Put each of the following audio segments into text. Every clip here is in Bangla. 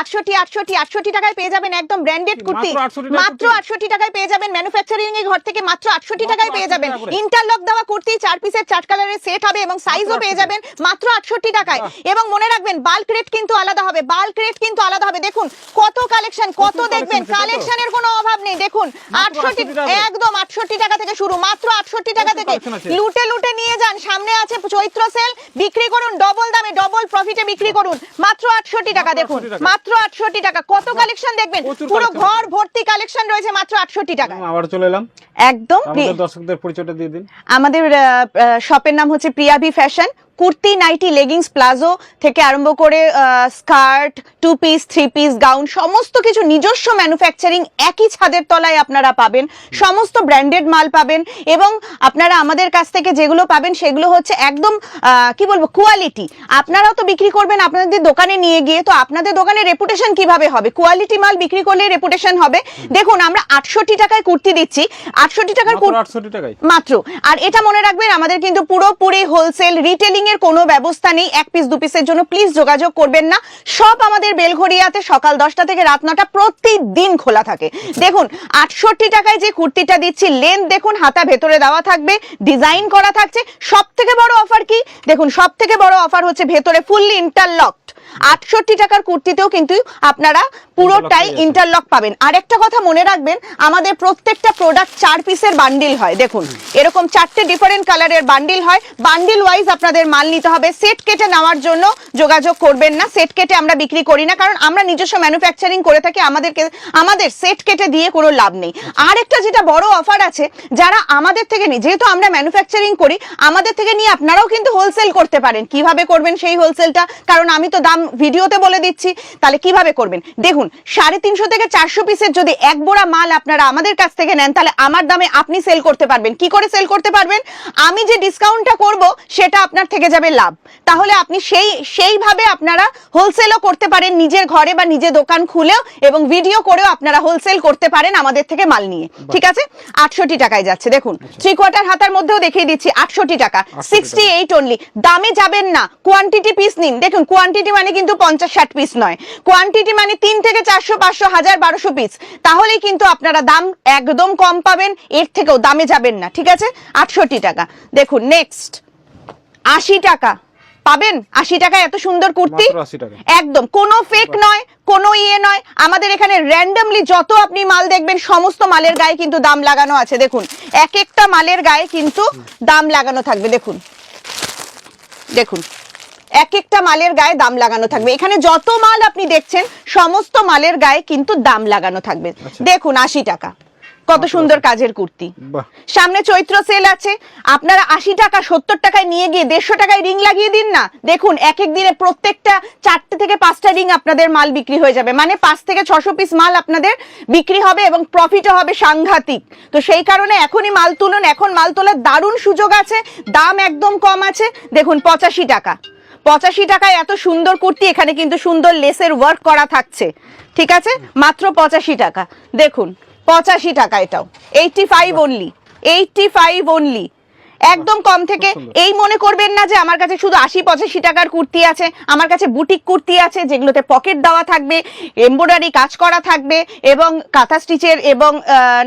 আটষট্টি আটষট্টি আটষট্টি টাকায় পেয়ে যাবেন একদম ব্র্যান্ডেড কুর্তি। মাত্র 68 টাকায় মাত্র কুর্তি? আটষট্টি টাকায় পেয়ে যাবেন ম্যানুফ্যাকচারিং এর ঘর থেকে মাত্র আটষট্টি টাকায় পেয়ে যাবেন। ইন্টারলক দেওয়া কুর্তি চার পিসের চার কালারের সেট হবে এবং সাইজও পেয়ে যাবেন মাত্র আটষট্টি টাকায়। এবং মনে রাখবেন বাল্ক রেট কিন্তু আলাদা হবে বাল্ক রেট কিন্তু আলাদা হবে। দেখুন কত কালেকশন কত দেখবেন? কালেকশনের কোনো অভাব নেই। দেখুন আটষট্টি 68 টাকা করে। একদম আটষট্টি টাকা থেকে শুরু মাত্র আটষট্টি টাকা থেকে। লুটে লুটে নিয়ে যান সামনে আছে চৈত্র সেল বিক্রি করুন ডবল দামে ডবল প্রফিটে বিক্রি করুন। মাত্র আটষট্টি টাকা দেখুন 68 টাকা। মাত্র আটষট্টি টাকা। কত কালেকশন দেখবেন? পুরো ঘর ভর্তি কালেকশন রয়েছে মাত্র আটষট্টি টাকা আবার চলে এলাম। একদম আমাদের দর্শকদের পরিচয়টা দিয়ে দিন। আমাদের শপের নাম হচ্ছে Priyabi fashion kurti nighty leggings palazzo থেকে আরম্ভ করে skirt two piece three piece gown সমস্ত কিছু নিজস্ব ম্যানুফ্যাকচারিং একই ছাদের তলায় আপনারা পাবেন। সমস্ত ব্র্যান্ডেড মাল পাবেন এবং আপনারা আমাদের কাছ থেকে যেগুলো পাবেন সেগুলো হচ্ছে একদম কি বলব কোয়ালিটি আপনারাও তো বিক্রি করবেন আপনাদের দোকানে নিয়ে গিয়ে তো আপনাদের দোকানের রেপুটেশন কীভাবে হবে? কোয়ালিটি মাল বিক্রি করলে রেপুটেশন হবে? দেখুন আমরা আটষট্টি টাকায় কুর্তি দিচ্ছি। আটষট্টি টাকার মাত্র আর এটা মনে রাখবেন আমাদের কিন্তু পুরোপুরি হোলসেল রিটেলিং এর কোনো ব্যবস্থা নেই। এক পিস দু পিসের জন্য প্লিজ যোগাযোগ করবেন না। সব আমাদের বেলঘড়িয়াতে সকাল দশটা থেকে রাত নটা প্রতিদিন খোলা থাকে। দেখুন, আটষট্টি টাকায় যে কুর্তিটা দিচ্ছি লেন্থ দেখুন, হাতা ভেতরে দেওয়া থাকবে ডিজাইন করা থাকছে। সব থেকে বড় অফার কি? দেখুন সব থেকে বড় অফার হচ্ছে ভেতরে ফুললি ইন্টারলকড আটষট্টি টাকার কুর্তিতেও কিন্তু আপনারা পুরোটাই ইন্টারলক পাবেন। আর একটা কথা মনে রাখবেন আমাদের প্রত্যেকটা প্রোডাক্ট চার পিসের বান্ডিল হয়। দেখুন এরকম চারটে ডিফারেন্ট কালারের বান্ডিল হয়। বান্ডিল ওয়াইজ আপনাদের মাল নিতে হবে। সেট কেটে নেওয়ার জন্য যোগাযোগ করবেন না। সেট কেটে আমরা বিক্রি করি না কারণ আমরা নিজস্ব ম্যানুফ্যাকচারিং করে থাকি। আমাদেরকে আমাদের সেট কেটে দিয়ে কোনো লাভ নেই। আর একটা যেটা বড় অফার আছে যারা আমাদের থেকে নিয়ে যেহেতু আমরা ম্যানুফ্যাকচারিং করি আমাদের থেকে নিয়ে আপনারাও কিন্তু হোলসেল করতে পারেন। কীভাবে করবেন সেই হোলসেলটা কারণ আমি তো দাম ভিডিওতে বলে দিচ্ছি তাহলে কীভাবে করবেন? দেখুন সাড়ে তিনশো থেকে চারশো পিসের যদি এক বোড়া মাল আপনারা আমাদের কাছ থেকে নেন তাহলে আমার দামে আপনি সেল করতে পারবেন। কি করে সেল করতে পারবেন? আমি যে ডিসকাউন্টটা করব সেটা আপনার থেকে যাবে লাভ। তাহলে আপনি সেই সেইভাবে আপনারা হোলসেলও করতে পারেন নিজের ঘরে বা নিজে দোকান খুলেও এবং ভিডিও করেও আপনারা হোলসেল করতে পারেন আমাদের থেকে মাল নিয়ে। ঠিক আছে? আটষট্টি টাকায় যাচ্ছে। দেখুন থ্রি কোয়ার্টার হাতার মধ্যেও দেখিয়ে দিচ্ছি আটষট্টি টাকা। সিক্সটি এইট অনলি দামে যাবেন না। কোয়ান্টিটি পিস নিন। দেখুন কোয়ান্টিটি মানে কিন্তু পঞ্চাশ ষাট পিস নয়। কোয়ান্টিটি মানে তিন থেকে চারশো পাঁচশো হাজার বারোশো পিস তাহলেই কিন্তু আপনারা দাম একদম কম পাবেন এর থেকেও দামে যাবেন না ঠিক আছে? আটষট্টি টাকা। দেখুন নেক্সট আশি টাকা। পাবেন? আশি টাকা এত সুন্দর কুর্তি? মাত্র 80 টাকা। একদম। কোনো ফেক নয় কোনো ইয়ে নয়। আমাদের এখানে র্যান্ডামলি যত আপনি মাল দেখবেন সমস্ত মালের গায়ে কিন্তু দাম লাগানো আছে। দেখুন এক একটা মালের গায়ে কিন্তু দাম লাগানো থাকবে। দেখুন। দেখুন। এক একটা মালের গায়ে দাম লাগানো থাকবে। এখানে যত মাল আপনি দেখছেন সমস্ত মালের গায়ে কিন্তু দাম লাগানো থাকবে। আচ্ছা। দেখুন আশি টাকা। কত সুন্দর কাজের কুর্তি। সামনে চৈত্র সেল আছে। আপনারা আশি টাকা সত্তর টাকায় নিয়ে গিয়ে দেড়শো টাকায় রিং লাগিয়ে দিন না। দেখুন এক এক দিনে প্রত্যেকটা চারটে থেকে পাঁচটা রিং আপনাদের মাল বিক্রি হয়ে যাবে। মানে পাঁচ থেকে ছশো পিস মাল আপনাদের বিক্রি হবে এবং প্রফিটও হবে সাংঘাতিক। তো সেই কারণে এখনই মাল তুলুন। এখন মাল তোলার দারুণ সুযোগ আছে। দাম একদম কম আছে। দেখুন পঁচাশি টাকা। পঁচাশি টাকায় এত সুন্দর কুর্তি, এখানে কিন্তু সুন্দর লেসের ওয়ার্ক করা থাকছে। ঠিক আছে? মাত্র পঁচাশি টাকা। দেখুন, পঁচাশি টাকা এটাও। Eighty five only eighty five only একদম কম থেকে। এই মনে করবেন না যে আমার কাছে শুধু আশি পঁচাশি টাকার কুর্তি আছে আমার কাছে বুটিক কুর্তি আছে যেগুলোতে পকেট দেওয়া থাকবে এমব্রয়ডারি কাজ করা থাকবে এবং কাঁথা স্টিচের এবং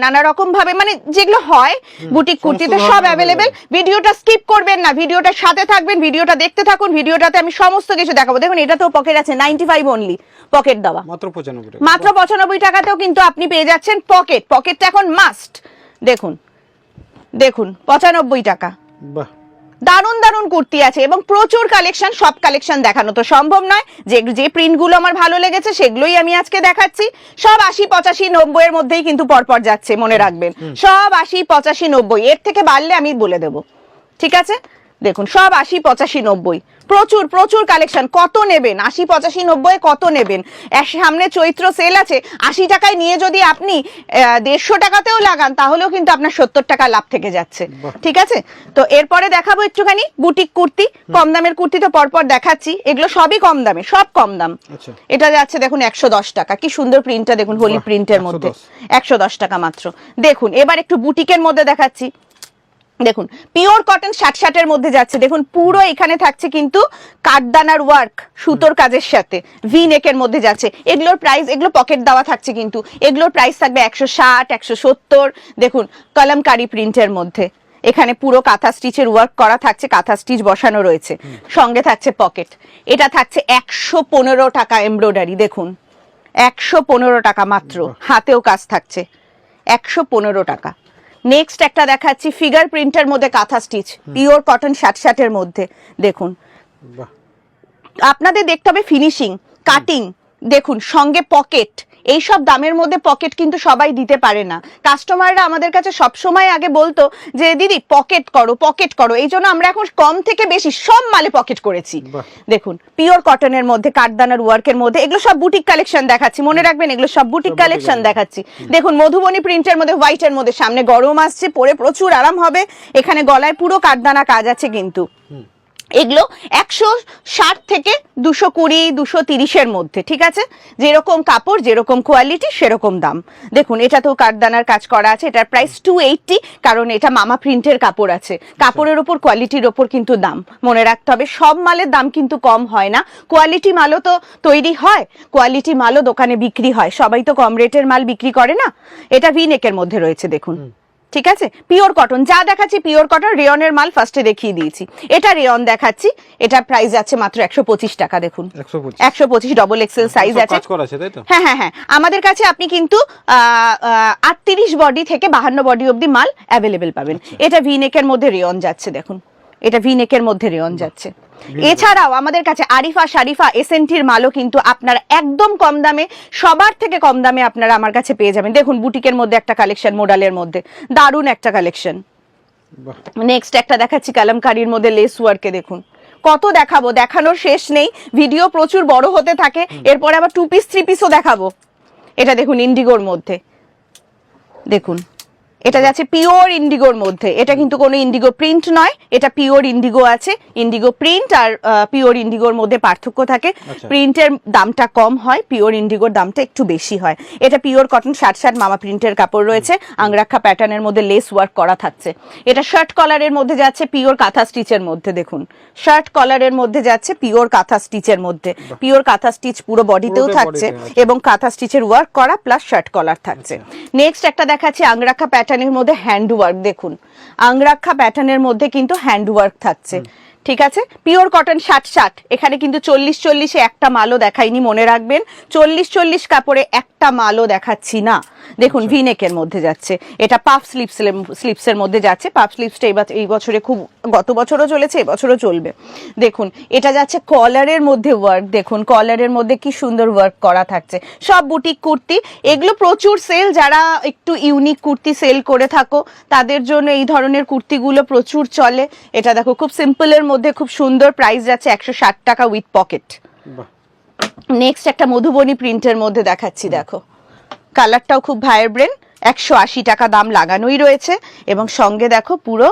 নানা রকম ভাবে মানে যেগুলো হয় বুটিক কুর্তিতে সব অ্যাভেলেবেল ভিডিওটা স্কিপ করবেন না ভিডিওটার সাথে থাকবেন ভিডিওটা দেখতে থাকুন ভিডিওটাতে আমি সমস্ত কিছু দেখাবো। দেখুন এটাতেও পকেট আছে নাইনটি ফাইভ অনলি পকেট দেওয়া। মাত্র পঁচানব্বই মাত্র পঁচানব্বই টাকাতেও কিন্তু আপনি পেয়ে যাচ্ছেন পকেট পকেটটা এখন মাস্ট দেখুন দেখুন পঁচানব্বই টাকা। বাহ। দারুণ দারুণ কুর্তি আছে এবং প্রচুর কালেকশন সব কালেকশন দেখানো। তো সম্ভব নয় যে যে প্রিন্টগুলো আমার ভালো লেগেছে সেগুলোই আমি আজকে দেখাচ্ছি। সব আশি পঁচাশি নব্বই এর মধ্যেই কিন্তু পরপর যাচ্ছে মনে রাখবেন। সব আশি পঁচাশি নব্বই এর থেকে বাড়লে আমি বলে দেব। ঠিক আছে? দেখুন সব আশি পঁচাশি নব্বই। প্রচুর প্রচুর কালেকশন কত নেবেন? আশি পঁচাশি নব্বই কত নেবেন? সামনে চৈত্র সেল আছে। আশি টাকায় নিয়ে যদি আপনি দেড়শো টাকাতেও লাগান তাহলেও কিন্তু আপনার সত্তর টাকা লাভ থেকে যাচ্ছে। ঠিক আছে? তো এরপরে দেখাবো একটুখানি বুটিক কুর্তি। কম দামের কুর্তি তো পরপর দেখাচ্ছি। এগুলো সবই কম দামে সব কম দাম। আচ্ছা। এটা যাচ্ছে দেখুন একশো দশ টাকা। কি সুন্দর প্রিন্টটা দেখুন হোলি প্রিন্টের মধ্যে। একশো দশ টাকা মাত্র। দেখুন এবার একটু বুটিকের মধ্যে দেখাচ্ছি। দেখুন পিওর কটন ষাট ষাটের মধ্যে যাচ্ছে। দেখুন পুরো এখানে থাকছে কিন্তু কাঠদানার ওয়ার্ক সুতোর কাজের সাথে। ভি নেকের মধ্যে যাচ্ছে। এগুলোর প্রাইস এগুলো পকেট দেওয়া থাকছে কিন্তু। এগুলোর প্রাইস থাকবে একশো ষাট একশো সত্তর। দেখুন কলমকারি প্রিন্টের মধ্যে। এখানে পুরো কাঁথা স্টিচের ওয়ার্ক করা থাকছে কাঁথা স্টিচ বসানো রয়েছে। সঙ্গে থাকছে পকেট এটা থাকছে একশো পনেরো টাকা এমব্রয়ডারি দেখুন। একশো পনেরো টাকা মাত্র। হাতেও কাজ থাকছে। একশো পনেরো টাকা। নেক্সট একটা দেখাচ্ছি ফিগার প্রিন্টের মধ্যে কাঁথা স্টিচ পিওর কটন শার্ট শার্টের মধ্যে দেখুন। আপনাদের দেখতে হবে ফিনিশিং কাটিং দেখুন সঙ্গে পকেট। এই সব দামের মধ্যে পকেট কিন্তু সবাই দিতে পারে না। কাস্টমাররা আমাদের কাছে সব সময় আগে বলতো যে দিদি পকেট করো পকেট করো। এই জন্য আমরা এখন কম থেকে বেশি সব মালে পকেট করেছি। দেখুন পিওর কটনের মধ্যে কাঠদানার ওয়ার্কের মধ্যে এগুলো সব বুটিক কালেকশন দেখাচ্ছি। মনে রাখবেন এগুলো সব বুটিক কালেকশন দেখাচ্ছি। দেখুন মধুবনী প্রিন্টের মধ্যে হোয়াইটের মধ্যে সামনে গরম আসছে পরে প্রচুর আরাম হবে। এখানে গলায় পুরো কাঠদানা কাজ আছে কিন্তু। এগুলো একশো ষাট থেকে দুশো কুড়ি, দুশো তিরিশের মধ্যে, ঠিক আছে? যেরকম কাপড়, যেরকম কোয়ালিটি সেরকম দাম। দেখুন, এটা তো কাঠদানার কাজ করা আছে, এটার প্রাইস টু এইটটি কারণ এটা মামা প্রিন্টের কাপড় আছে। কাপড়ের ওপর কোয়ালিটির ওপর কিন্তু দাম। মনে রাখতে হবে, সব মালের দাম কিন্তু কম হয় না। কোয়ালিটি মালও তো তৈরি হয় কোয়ালিটি মালও দোকানে বিক্রি হয়। সবাই তো কম রেটের মাল বিক্রি করে না। এটা ভি নেকের মধ্যে রয়েছে, দেখুন। ঠিক আছে? পিওর কটন যা দেখাচ্ছি পিওর কটন রেয়নের মাল ফার্স্টে দেখিয়ে দিয়েছি। এটা রেয়ন দেখাচ্ছি। এটা প্রাইস আছে মাত্র একশো পঁচিশ টাকা দেখুন। একশো পঁচিশ। ডবল এক্সেল সাইজ আছে। হ্যাঁ হ্যাঁ হ্যাঁ। আমাদের কাছে আপনি কিন্তু আটত্রিশ বডি থেকে বাহান্ন বডি অবধি মাল অ্যাভেলেবেল পাবেন। এটা ভি নেকের মধ্যে রেয়ন যাচ্ছে দেখুন। এটা ভি নেকের মধ্যে রেয়ন যাচ্ছে। এছাড়াও আমাদের কাছে আরিফা শারিফা এসএনটির মালও কিন্তু আপনারা একদম কম দামে সবার থেকে কম দামে আপনারা আমার কাছে পেয়ে যাবেন। দেখুন বুটিকের মধ্যে একটা কালেকশন মোডালের মধ্যে। দারুণ একটা কালেকশন নেক্সট একটা দেখাচ্ছি কালামকারির মধ্যে লেস ওয়ার্কে দেখুন। কত দেখাবো দেখানোর শেষ নেই। ভিডিও প্রচুর বড় হতে থাকে। এরপরে আবার টু পিস থ্রি পিসও দেখাবো। এটা দেখুন ইন্ডিগোর মধ্যে। দেখুন। এটা যাচ্ছে পিওর ইন্ডিগোর মধ্যে। এটা কিন্তু কোনো ইন্ডিগো প্রিন্ট নয় এটা পিওর ইন্ডিগো আছে। ইন্ডিগো প্রিন্ট আর পিওর ইন্ডিগোর মধ্যে পার্থক্য থাকে। আচ্ছা। প্রিন্টের দামটা কম হয় পিওর ইন্ডিগোর দামটা একটু বেশি হয়। এটা পিওর কটন ষাট ষাট মামা প্রিন্টের কাপড় রয়েছে আংরাক্ষা প্যাটার্নের মধ্যে লেস ওয়ার্ক করা থাকছে। এটা শার্ট কলারের মধ্যে যাচ্ছে পিওর কাঁথা স্টিচের মধ্যে দেখুন। শার্ট কলারের মধ্যে যাচ্ছে পিওর কাঁথা স্টিচের মধ্যে। পিওর কাঁথা স্টিচ পুরো বডিতেও থাকছে। এবং কাঁথা স্টিচের ওয়ার্ক করা প্লাস শার্ট কলার থাকছে। নেক্সট একটা দেখাচ্ছি আংরাক্ষা প্যাটার্নের মধ্যে হ্যান্ড ওয়ার্ক দেখুন। আংরাক্ষা প্যাটার্নের মধ্যে কিন্তু হ্যান্ডওয়ার্ক থাকছে। ঠিক আছে? পিওর কটন ষাট ষাট এখানে কিন্তু চল্লিশ চল্লিশে একটা মালও দেখাইনি মনে রাখবেন। চল্লিশ চল্লিশ কাপড়ে একটা মালও দেখাচ্ছি না। দেখুন ভিনেকের মধ্যে যাচ্ছে। এটা পাফ স্লিপস স্লিপসের মধ্যে যাচ্ছে। পাফ স্লিপসটা এই বছ- এই বছরে খুব গত বছরও চলেছে এবছরও চলবে। দেখুন এটা যাচ্ছে কলারের মধ্যে ওয়ার্ক দেখুন কলারের মধ্যে কি সুন্দর ওয়ার্ক করা থাকছে। সব বুটিক কুর্তি এগুলো প্রচুর সেল যারা একটু ইউনিক কুর্তি সেল করে থাকো তাদের জন্য এই ধরনের কুর্তিগুলো প্রচুর চলে। এটা দেখো খুব সিম্পলের মধ্যে খুব সুন্দর প্রাইস যাচ্ছে একশো ষাট টাকা উইথ পকেট নেক্সট একটা মধুবনী প্রিন্টের মধ্যে দেখাচ্ছি দেখো। কালারটাও খুব ভাইব্রেন্ট একশো আশি টাকা দাম লাগানোই রয়েছে। এবং সঙ্গে দেখো পুরো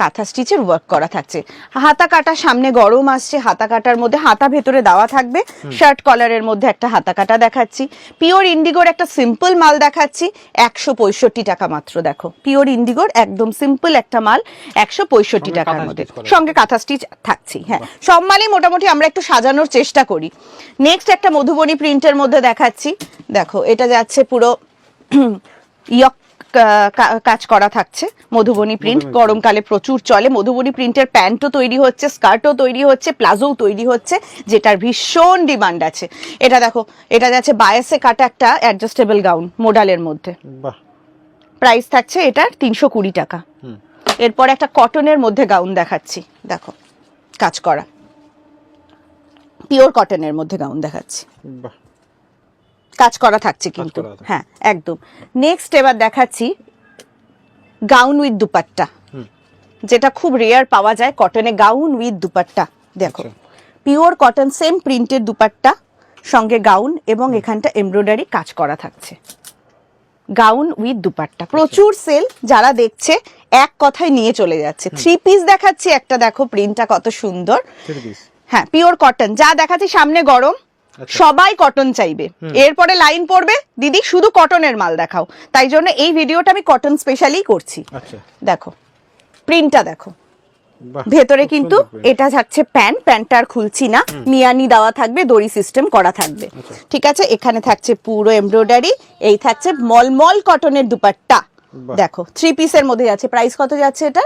কাঁথা স্টিচের ওয়ার্ক করা থাকছে। হাতা কাটা সামনে গরম আসছে হাতা কাটার মধ্যে হাতা ভেতরে দেওয়া থাকবে। শার্ট কলারের মধ্যে একটা হাতা কাটা দেখাচ্ছি। পিওর ইন্ডিগোর একটা সিম্পল মাল দেখাচ্ছি একশো পঁয়ষট্টি টাকা মাত্র দেখো। পিওর ইন্ডিগোর একদম সিম্পল একটা মাল একশো পঁয়ষট্টি টাকার মধ্যে। সঙ্গে কাঁথা স্টিচ থাকছি হ্যাঁ। সব মালই মোটামুটি আমরা একটু সাজানোর চেষ্টা করি। নেক্সট একটা মধুবনী প্রিন্টের মধ্যে দেখাচ্ছি। দেখো এটা যাচ্ছে পুরো ইয়ক কাজ করা থাকছে। মধুবনী প্রিন্ট গরমকালে প্রচুর চলে। মধুবনী প্রিন্টের প্যান্টও তৈরি হচ্ছে স্কার্টও তৈরি হচ্ছে প্লাজোও তৈরি হচ্ছে যেটার ভীষণ ডিমান্ড আছে। এটা দেখো এটা যাচ্ছে বায়াসে কাটা একটা অ্যাডজাস্টেবল গাউন মোডালের মধ্যে। প্রাইস থাকছে এটার তিনশো কুড়ি টাকা। হুম। এরপর একটা কটনের মধ্যে গাউন দেখাচ্ছি। দেখো কাজ করা। পিওর কটনের মধ্যে গাউন দেখাচ্ছি। বাহ। কাজ করা থাকছে কিন্তু। হ্যাঁ একদম। নেক্সট এবার দেখাচ্ছি গাউন উইথ দুপাট্টা। যেটা খুব রেয়ার পাওয়া যায় কটনে গাউন উইথ দুপাট্টা। দেখো আচ্ছা। পিওর কটন সেম প্রিন্টের দুপাট্টা সঙ্গে গাউন এবং এখানটা এমব্রয়ডারি কাজ করা থাকছে। Gown with dupatta. প্রচুর সেল যারা দেখছে এক কথায় নিয়ে চলে যাচ্ছে। থ্রি পিস দেখাচ্ছি একটা দেখো প্রিন্টটা কত সুন্দর। হ্যাঁ পিওর কটন যা দেখাচ্ছি সামনে গরম। আচ্ছা। সবাই কটন চাইবে। এরপরে লাইন পড়বে দিদি শুধু কটনের মাল দেখাও। তাই জন্য এই ভিডিওটা আমি কটন স্পেশালি করছি। আচ্ছা। দেখো প্রিন্টটা দেখো। ভেতরে কিন্তু এটা থাকছে প্যান্ট প্যান্টটা আর খুলছি না। মিয়ানি দেওয়া থাকবে দড়ি সিস্টেম করা থাকবে। আচ্ছা। ঠিক আছে? এখানে থাকছে পুরো এমব্রয়ডারি এই থাকছে মলমল কটনের দুপাট্টা। দেখো থ্রি পিসের মধ্যে যাচ্ছে প্রাইস কত যাচ্ছে এটা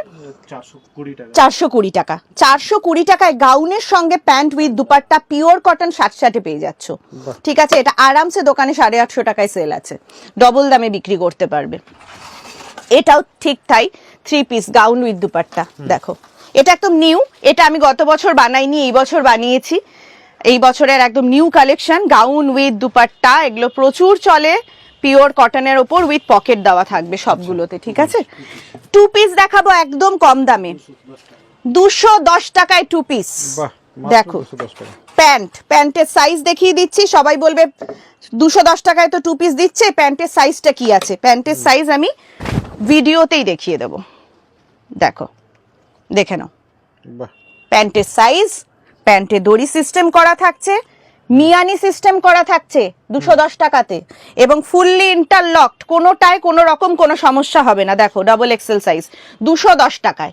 চারশো কুড়ি টাকা। চারশো কুড়ি টাকায় গাউনের সঙ্গে pant with dupatta pure cotton ষাটে পেয়ে যাচ্ছ। ঠিক আছে এটা আরামসে দোকানে সাড়ে আটশো টাকায় সেল আছে। ডবল দামে বিক্রি করতে পারবে। এটাও ঠিক তাই three piece gown with dupatta. দেখো এটা একদম নিউ এটা আমি গত বছর বানাইনি এই বছর বানিয়েছি। এই বছরের একদম new collection gown with dupatta এগুলো প্রচুর চলে। পিওর কটনের ওপর উইথ পকেট দেওয়া থাকবে সবগুলোতে ঠিক আছে? টু পিস দেখাবো একদম কম দামে। দুশো দশ টাকায় টু পিস দেখো প্যান্ট প্যান্টের সাইজ দেখিয়ে দিচ্ছি সবাই বলবে দুশো দশ টাকায় তো টু পিস দিচ্ছে প্যান্টের সাইজটা কি আছে? প্যান্টের সাইজ আমি ভিডিওতেই দেখিয়ে দেব। দেখো দেখে নাও। প্যান্টের সাইজ প্যান্টে দড়ি সিস্টেম করা থাকছে মিয়ানি সিস্টেম করা থাকছে দুশো দশ টাকাতে। এবং ফুললি ইন্টারলকড কোনোটায় কোনো রকম কোনো সমস্যা হবে না। দেখো ডাবল এক্সেল সাইজ দুশো দশ টাকায়।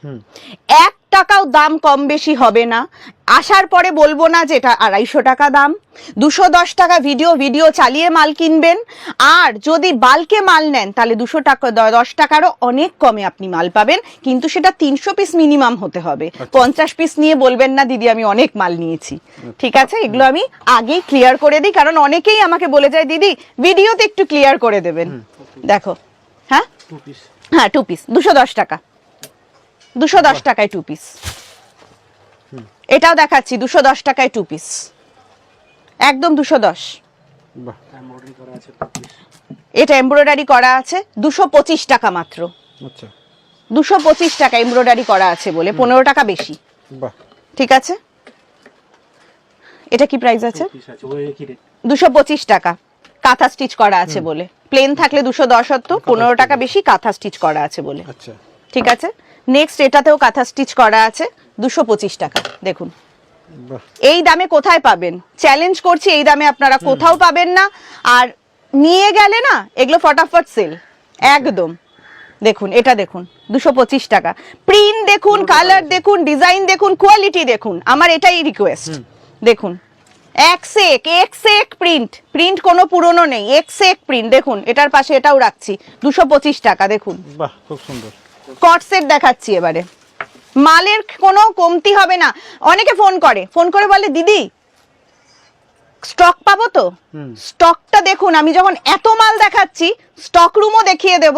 এক টাকাও দাম কম বেশি হবে না। আসার পরে বলব না যে এটা আড়াইশো টাকা দাম। দুশো দশ টাকা ভিডিও ভিডিও চালিয়ে মাল কিনবেন। আর যদি বালকে মাল নেন তাহলে দুশো টাকা দশ টাকারও অনেক কমে আপনি মাল পাবেন। কিন্তু সেটা তিনশো পিস মিনিমাম হতে হবে। পঞ্চাশ পিস নিয়ে বলবেন না দিদি আমি অনেক মাল নিয়েছি। ঠিক আছে? এগুলো আমি আগেই ক্লিয়ার করে দিই। কারণ অনেকেই আমাকে বলে যায় দিদি ভিডিওতে একটু ক্লিয়ার করে দেবেন। দেখো। হ্যাঁ? হ্যাঁ টু পিস দুশো দশ টাকা। দুশো দশ টাকায় টু পিস এটাও দেখাচ্ছি দুশো দশ টাকায় টু পিস একদম দুশো দশ। এটা এমব্রয়ডারি করা আছে দুশো পঁচিশ টাকা মাত্র। আচ্ছা। দুশো পঁচিশ টাকা এমব্রয়ডারি করা আছে বলে পনেরো টাকা বেশি। ঠিক আছে? এটা কি প্রাইস আছে? দুশো পঁচিশ টাকা। কাঁথা স্টিচ করা আছে বলে। প্লেন থাকলে দুশো দশ হতো পনেরো টাকা বেশি কাঁথা স্টিচ করা আছে বলে। আচ্ছা। ঠিক আছে? নেক্সট এটাতেও কাঁথা স্টিচ করা আছে দুশো পঁচিশ টাকা। দেখুন। এই দামে কোথায় পাবেন? চ্যালেঞ্জ করছি এই দামে আপনারা কোথাও পাবেন না। আর নিয়ে গেলে না এগুলো ফটাফট সেল একদম। দেখুন এটা দেখুন দুশো পঁচিশ টাকা। প্রিন্ট দেখুন কালার দেখুন ডিজাইন দেখুন কোয়ালিটি দেখুন। আমার এটাই রিকোয়েস্ট দেখুন। প্রিন্ট প্রিন্ট কোনো পুরনো নেই। এক সে এক প্রিন্ট দেখুন এটার পাশে এটাও রাখছি। দুশো পঁচিশ টাকা দেখুন। বাহ খুব সুন্দর। কট সেট দেখাচ্ছি এবারে। মালের কোনো কমতি হবে না। অনেকে ফোন করে। ফোন করে বলে দিদি স্টক পাবো তো? স্টকটা দেখুন আমি যখন এত মাল দেখাচ্ছি স্টক রুমও দেখিয়ে দেব।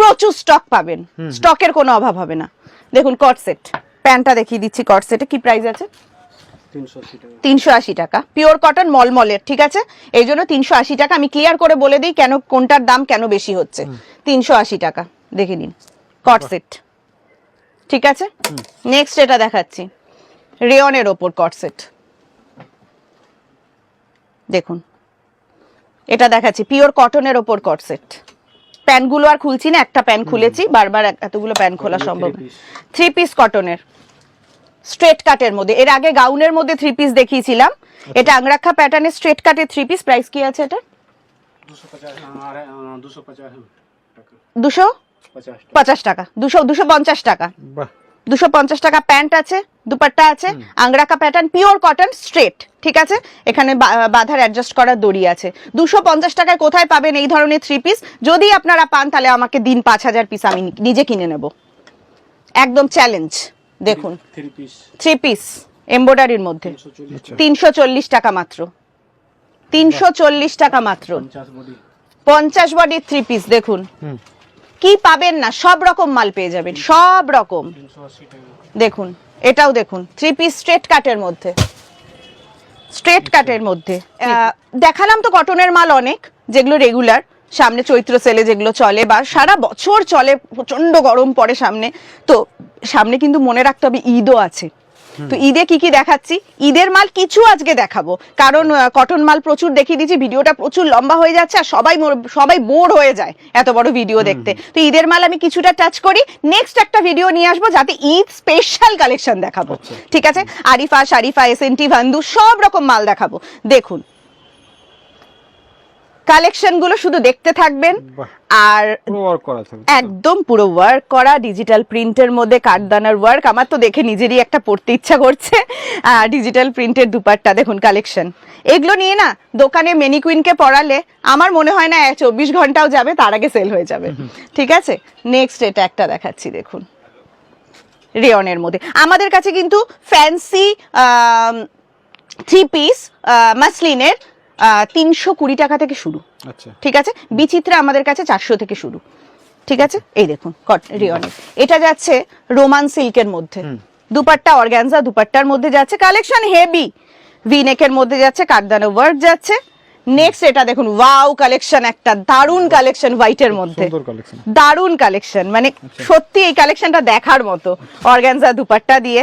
প্রচুর স্টক পাবেন। স্টকের কোনো অভাব হবে না। দেখুন কট সেট প্যান্টটা দেখিয়ে দিচ্ছি কট সেটে কি প্রাইস আছে? তিনশো আশি টাকা। পিওর কটন মলমলের ঠিক আছে? এই জন্য তিনশো আশি টাকা। আমি ক্লিয়ার করে বলে দিই কেন কোনটার দাম কেন বেশি হচ্ছে। তিনশো আশি টাকা। দেখে নিন। কট সেট ঠিক আছে? নেক্সট এটা দেখাচ্ছি। রেয়নের ওপর কট সেট দেখুন। এটা দেখাচ্ছি। পিওর কটনের ওপর কট সেট প্যানগুলো আর খুলছি না একটা প্যান খুলেছি বারবার এক- এতগুলো প্যান খোলা সম্ভব. থ্রি পিস কটনের স্ট্রেট কাটের মধ্যে। এর আগে গাউনের মধ্যে থ্রি পিস দেখিয়েছিলাম। এটা আংরাক্ষা প্যাটার্নের স্ট্রেট কাটের থ্রি পিস প্রাইস কি আছে এটা দুশো? পঞ্চাশ টাকা। দুশো দুশো পঞ্চাশ টাকা। দুশো পঞ্চাশ টাকা প্যান্ট আছে দুপাট্টা আছে angrakha pattern pure cotton straight ঠিক আছে? এখানে বা- বাঁধার অ্যাডজাস্ট করার দড়ি আছে। দুশো পঞ্চাশ টাকায় কোথায় পাবেন এই ধরনের থ্রি পিস যদি আপনারা পান তাহলে আমাকে দিন পাঁচ হাজার পিস আমি নিজে কিনে নেব। একদম চ্যালেঞ্জ দেখুন। থ্রি পিস থ্রি এমব্রয়ডারির মধ্যে। তিনশো চল্লিশ টাকা। মাত্র। তিনশো চল্লিশ টাকা মাত্র। পঞ্চাশ বডি। বডির থ্রি পিস দেখুন। কি পাবেন না সব রকম মাল পেয়ে যাবেন সব রকম। দেখুন এটাও দেখুন থ্রি পিস স্ট্রেট কাটের মধ্যে। স্ট্রেট কাটের মধ্যে। দেখালাম তো কটনের মাল অনেক যেগুলো রেগুলার সামনে চৈত্র সেলে যেগুলো চলে বা সারা বছর চলে প্রচণ্ড গরম পড়ে সামনে। তো সামনে কিন্তু মনে রাখতে হবে ঈদও আছে। তো ঈদে কি কি দেখাচ্ছি? ঈদের মাল কিছু আজকে দেখাবো। কারণ কটন মাল প্রচুর দেখিয়ে দিচ্ছি ভিডিওটা প্রচুর লম্বা হয়ে যাচ্ছে আর সবাই সবাই বোর হয়ে যায় এত বড় ভিডিও দেখতে। তো ঈদের মাল আমি কিছুটা টাচ করি। নেক্সট একটা ভিডিও নিয়ে আসব যাতে ঈদ স্পেশাল কালেকশন দেখাবো। আচ্ছা। ঠিক আছে? Arifa Sharifa S N T ভান্দু সব রকম মাল দেখাবো। দেখুন কালেকশনগুলো শুধু দেখতে থাকবেন আর একদম পুরো ওয়ার্ক করা ডিজিটাল প্রিন্টের মধ্যে কাঠদানার ওয়ার্ক আমার তো দেখে নিজেরই একটা পড়তে ইচ্ছা করছে। ডিজিটাল প্রিন্টের দুপাট্টা দেখুন কালেকশন এগুলো নিয়ে না দোকানে মেনিকুইনকে পড়ালে আমার মনে হয় না চব্বিশ ঘন্টাও যাবে তার আগে সেল হয়ে যাবে। ঠিক আছে? নেক্সট এটা একটা দেখাচ্ছি দেখুন। রেয়নের মধ্যে। আমাদের কাছে কিন্তু ফ্যান্সি থ্রি পিস মাসলিনের তিনশো কুড়ি টাকা থেকে শুরু। আচ্ছা। ঠিক আছে? বিচিত্রা আমাদের কাছে চারশো থেকে শুরু। ঠিক আছে? এই দেখুন কট রিয়নের এটা যাচ্ছে রোমান সিল্কের মধ্যে। দুপাট্টা অর্গ্যানজা দুপাট্টার মধ্যে যাচ্ছে কালেকশন হেভি ভিনেকের মধ্যে যাচ্ছে কারদানো ওয়ার্ক যাচ্ছে। নেক্সট এটা দেখুন ওয়াও কালেকশন একটা দারুণ কালেকশন হোয়াইটের মধ্যে। সুন্দর কালেকশন মানে সত্যি এই কালেকশনটা দেখার মতো অর্গ্যানজা দুপাট্টা দিয়ে।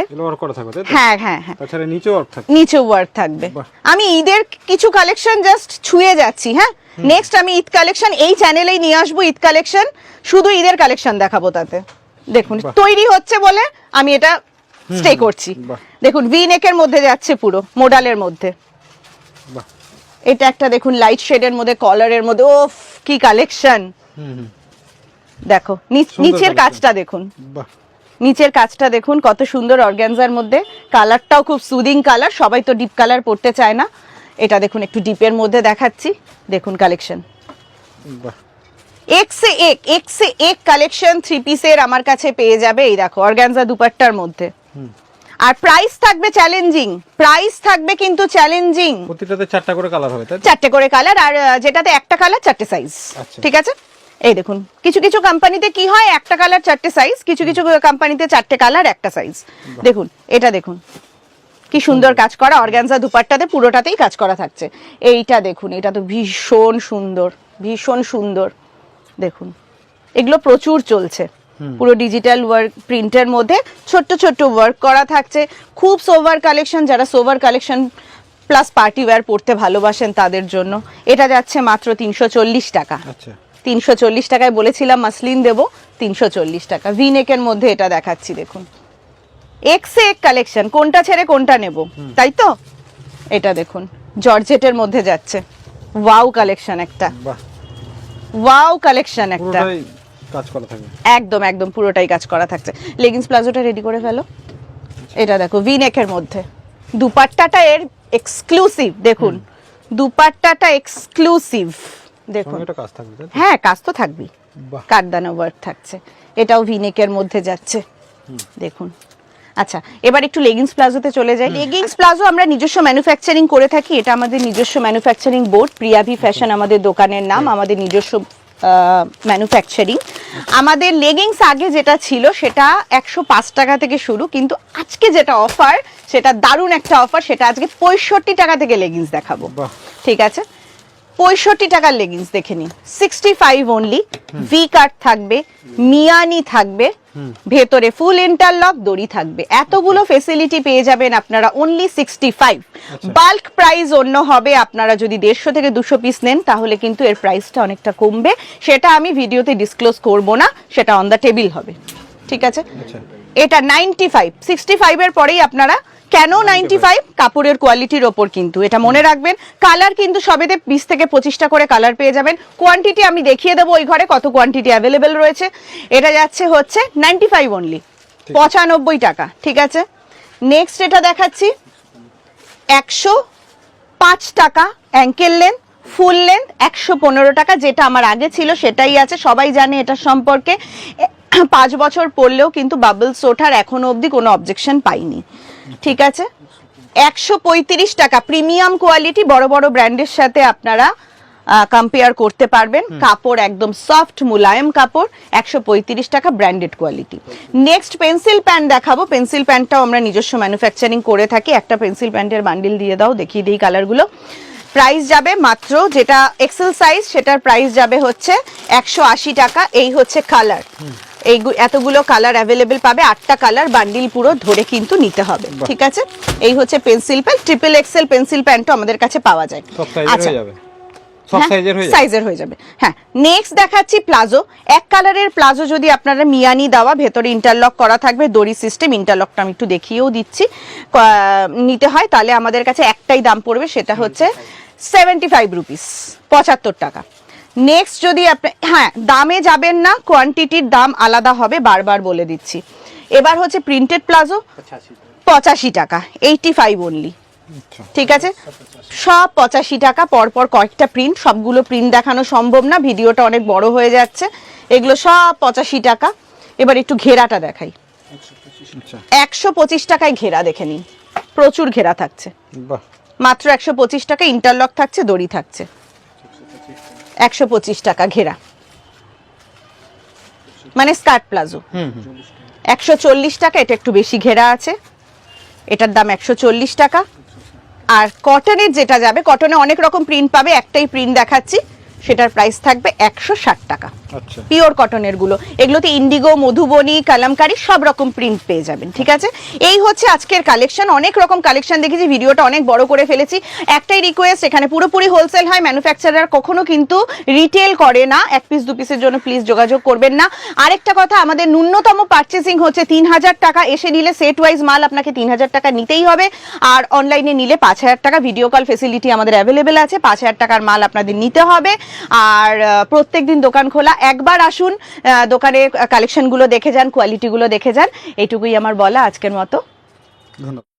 হ্যাঁ হ্যাঁ হ্যাঁ। নিচে ওয়ার্ক থাকবে। আমি ঈদের কিছু কালেকশন জাস্ট ছুঁয়ে যাচ্ছি হ্যাঁ? নেক্সট আমি ঈদ কালেকশন এই চ্যানেলেই নিয়ে আসব ঈদ কালেকশন শুধু ঈদের কালেকশন দেখাবো তাতে। দেখুন তৈরি হচ্ছে বলে আমি এটা স্টে করছি। দেখুন ভি নেকের মধ্যে যাচ্ছে পুরো মোডালের মধ্যে। বাহ। এটা একটা দেখুন লাইট শেডের মধ্যে কলারের মধ্যে কি কালেকশন দেখো নিচের কাজটা দেখুন। বাহ। নিচের কাজটা দেখুন কত সুন্দর অর্গ্যানজার মধ্যে। কালারটাও খুব সুদিং কালার সবাই তো ডিপ কালার পড়তে চায় না। এটা দেখুন একটু ডিপের মধ্যে দেখাচ্ছি। দেখুন কালেকশন বাহ। এক সে এক কালেকশন থ্রি পিসের আমার কাছে পেয়ে যাবে এই দেখো অর্গ্যানজা দুপাট্টার মধ্যে। আর প্রাইস থাকবে চ্যালেঞ্জিং প্রাইস থাকবে কিন্তু চ্যালেঞ্জিং প্রতিটাতে চারটা করে কালার হবে তাই তো? চারটে করে কালার আর যেটাতে একটা কালার চারটে সাইজ আচ্ছা। ঠিক আছে? এই দেখুন কিছু কিছু কোম্পানিতে কি হয় একটা কালার চারটে সাইজ কিছু কিছু কোম্পানিতে চারটে কালার একটা সাইজ দেখুন এটা দেখুন। কি সুন্দর কাজ করা অর্গানজা দুপাট্টাতে পুরোটাতেই কাজ করা থাকছে। এইটা দেখুন এটা তো ভীষণ সুন্দর ভীষণ সুন্দর। দেখুন এগুলো প্রচুর চলছে। পুরো ডিজিটাল ওয়ার্ক প্রিন্টের মধ্যে ছোট্ট ছোট্ট ওয়ার্ক করা থাকছে। খুব সোভার কালেকশন যারা sober collection plus party wear পড়তে ভালোবাসেন তাদের জন্য। এটা যাচ্ছে মাত্র তিনশো চল্লিশ টাকা। আচ্ছা। তিনশো চল্লিশ টাকায় বলেছিলাম মাসলিন দেবো তিনশো চল্লিশ টাকা। ভি নেকের মধ্যে এটা দেখাচ্ছি দেখুন। এক্সে এক কালেকশন কোনটা ছেড়ে কোনটা নেব তাই তো? এটা দেখুন জর্জেটের মধ্যে যাচ্ছে। ওয়াও কালেকশন একটা। ওয়াও কালেকশন একটা। কাজ করা থাকবে? একদম একদম পুরোটাই কাজ করা থাকছে। লেগিংস প্লাজোটা রেডি করে ফেলো। এটা দেখো ভি নেকের মধ্যে। দুপাট্টাটা এর এক্সক্লুসিভ দেখুন। দুপাট্টাটা এক্সক্লুসিভ দেখুন? হ্যাঁ কাজ তো থাকবেই। বাহ। কাঠদানা ওয়ার্ক থাকছে। এটাও ভিনেকের মধ্যে যাচ্ছে। দেখুন। আচ্ছা এবার একটু লেগিংস প্লাজোতে চলে যাই। লেগিংস প্লাজো আমরা নিজস্ব ম্যানুফ্যাকচারিং করে থাকি। এটা আমাদের নিজস্ব ম্যানুফ্যাকচারিং বোর্ড প্রিয়াভি ফ্যাশন আমাদের দোকানের নাম আমাদের নিজস্ব ম্যানুফ্যাকচারিং আমাদের লেগিংস আগে যেটা ছিল সেটা একশো পাঁচ টাকা থেকে শুরু কিন্তু আজকে যেটা অফার সেটা দারুণ একটা অফার সেটা আজকে পঁয়ষট্টি টাকা থেকে লেগিংস দেখাবো। ঠিক আছে? পঁয়ষট্টি টাকার লেগিংস দেখে নিন। Sixty five only V cut থাকবে মিয়ানি থাকবে ভেতরে ফুল ইন্টারলক দড়ি থাকবে। এতগুলো ফেসিলিটি পেয়ে যাবেন আপনারা only sixty five bulk price অন্য হবে আপনারা যদি দেড়শো থেকে দুশো পিস নেন তাহলে কিন্তু এর প্রাইসটা অনেকটা কমবে। সেটা আমি ভিডিওতে ডিসক্লোজ করব না সেটা অন দ্য টেবিল হবে। ঠিক আছে? আচ্ছা। এটা নাইনটি ফাইভ সিক্সটি ফাইভের পরেই আপনারা কেন নাইনটি ফাইভ কাপড়ের কোয়ালিটির ওপর কিন্তু। এটা মনে রাখবেন কালার কিন্তু সবেতে বিশ থেকে পঁচিশটা করে কালার পেয়ে যাবেন। কোয়ান্টিটি আমি দেখিয়ে দেবো ওই ঘরে কত কোয়ান্টিটি অ্যাভেলেবেল রয়েছে। এটা যাচ্ছে হচ্ছে নাইনটি ফাইভ অনলি পঁচানব্বই টাকা ঠিক আছে? নেক্সট এটা দেখাচ্ছি একশো পাঁচ টাকা অ্যাঙ্কেল লেন্থ ফুল লেন্থ একশো পনেরো টাকা যেটা আমার আগে ছিল সেটাই আছে সবাই জানে এটা সম্পর্কে। পাঁচ বছর পড়লেও কিন্তু বাবলস ওঠার এখনও অবধি কোনো অবজেকশন পাইনি। ঠিক আছে? একশো পঁয়ত্রিশ টাকা। প্রিমিয়াম কোয়ালিটি বড় বড় ব্র্যান্ডের সাথে আপনারা কম্পেয়ার করতে পারবেন। কাপড় একদম সফট মুলায়ম কাপড় একশো পঁয়ত্রিশ টাকা branded quality next pencil pant দেখাবো। পেন্সিল প্যান্টটাও আমরা নিজস্ব ম্যানুফ্যাকচারিং করে থাকি। একটা পেন্সিল প্যান্টের বান্ডিল দিয়ে দাও দেখিয়ে দিই কালারগুলো প্রাইস যাবে মাত্র যেটা এক্সেল সাইজ সেটার প্রাইস যাবে হচ্ছে একশো আশি টাকা। এই হচ্ছে কালার এই এতগুলো কালার অ্যাভেলেবেল পাবে আটটা কালার বান্ডিল পুরো ধরে কিন্তু নিতে হবে। ঠিক আছে? এই হচ্ছে pencil pant triple XL pencil প্যান্টও আমাদের কাছে পাওয়া যায়। আচ্ছা। সাইজের হয়ে যাবে। হয়ে নেক্সট দেখাচ্ছি প্লাজো এক কালারের প্লাজো যদি আপনারা মিয়ানি দেওয়া ভেতরে ইন্টারলক করা থাকবে দড়ি সিস্টেম ইন্টারলকটা আমি একটু দেখিয়েও দিচ্ছি। নিতে হয় তাহলে আমাদের কাছে একটাই দাম পড়বে সেটা হচ্ছে সেভেন্টি ফাইভ রুপিস পঁচাত্তর টাকা। নেক্সট যদি আপনি হ্যাঁ দামে যাবেন না কোয়ান্টিটির দাম আলাদা হবে বারবার বলে দিচ্ছি। এবার হচ্ছে প্রিন্টেড প্লাজো পঁচাশি টাকা। এইটি ফাইভ অনলি ঠিক আছে? সব পঁচাশি টাকা পরপর কয়েকটা প্রিন্ট সবগুলো প্রিন্ট দেখানো সম্ভব না ভিডিওটা অনেক বড় হয়ে যাচ্ছে। এগুলো সব পঁচাশি টাকা। এবার একটু ঘেরাটা দেখাই। আচ্ছা। একশো পঁচিশ টাকায় ঘেরা দেখে নিন। প্রচুর ঘেরা থাকছে। মাত্র একশো পঁচিশ টাকা ইন্টারলক থাকছে দড়ি থাকছে। একশো পঁচিশ টাকা ঘেরা। মানে স্কার্ট প্লাজো। একশো চল্লিশ টাকা এটা একটু বেশি ঘেরা আছে। এটার দাম একশো চল্লিশ টাকা। আর কটনের যেটা যাবে কটনে অনেক রকম প্রিন্ট পাবে একটাই প্রিন্ট দেখাচ্ছি। সেটার প্রাইস থাকবে একশো ষাট টাকা। পিওর কটনেরগুলো। এগুলোতে ইন্ডিগো মধুবনী, কালামকারি সব রকম প্রিন্ট পেয়ে যাবেন, ঠিক আছে? এই হচ্ছে আজকের কালেকশন অনেক রকম কালেকশন দেখেছি, ভিডিওটা অনেক বড় করে ফেলেছি। একটাই রিকোয়েস্ট এখানে পুরোপুরি হোলসেল হয় ম্যানুফ্যাকচারার কখনো কিন্তু রিটেল করে না। এক পিস দু পিসের জন্য প্লিজ যোগাযোগ করবেন না। আরেকটা কথা, আমাদের ন্যূনতম পার্চেসিং হচ্ছে তিন হাজার টাকা। এসে নিলে সেট ওয়াইজ মাল আপনাকে তিন হাজার টাকা নিতেই হবে। আর অনলাইনে নিলে পাঁচ হাজার টাকা ভিডিও কল ফেসিলিটি আমাদের অ্যাভেলেবেল আছে। পাঁচ হাজার টাকার মাল আপনাদের নিতে হবে। আর প্রত্যেক দিন দোকান খোলা একবার আসুন দোকানে কালেকশনগুলো দেখে যান কোয়ালিটিগুলো দেখে যান। এইটুকুই আমার বলা আজকের মতো। ধন্যবাদ।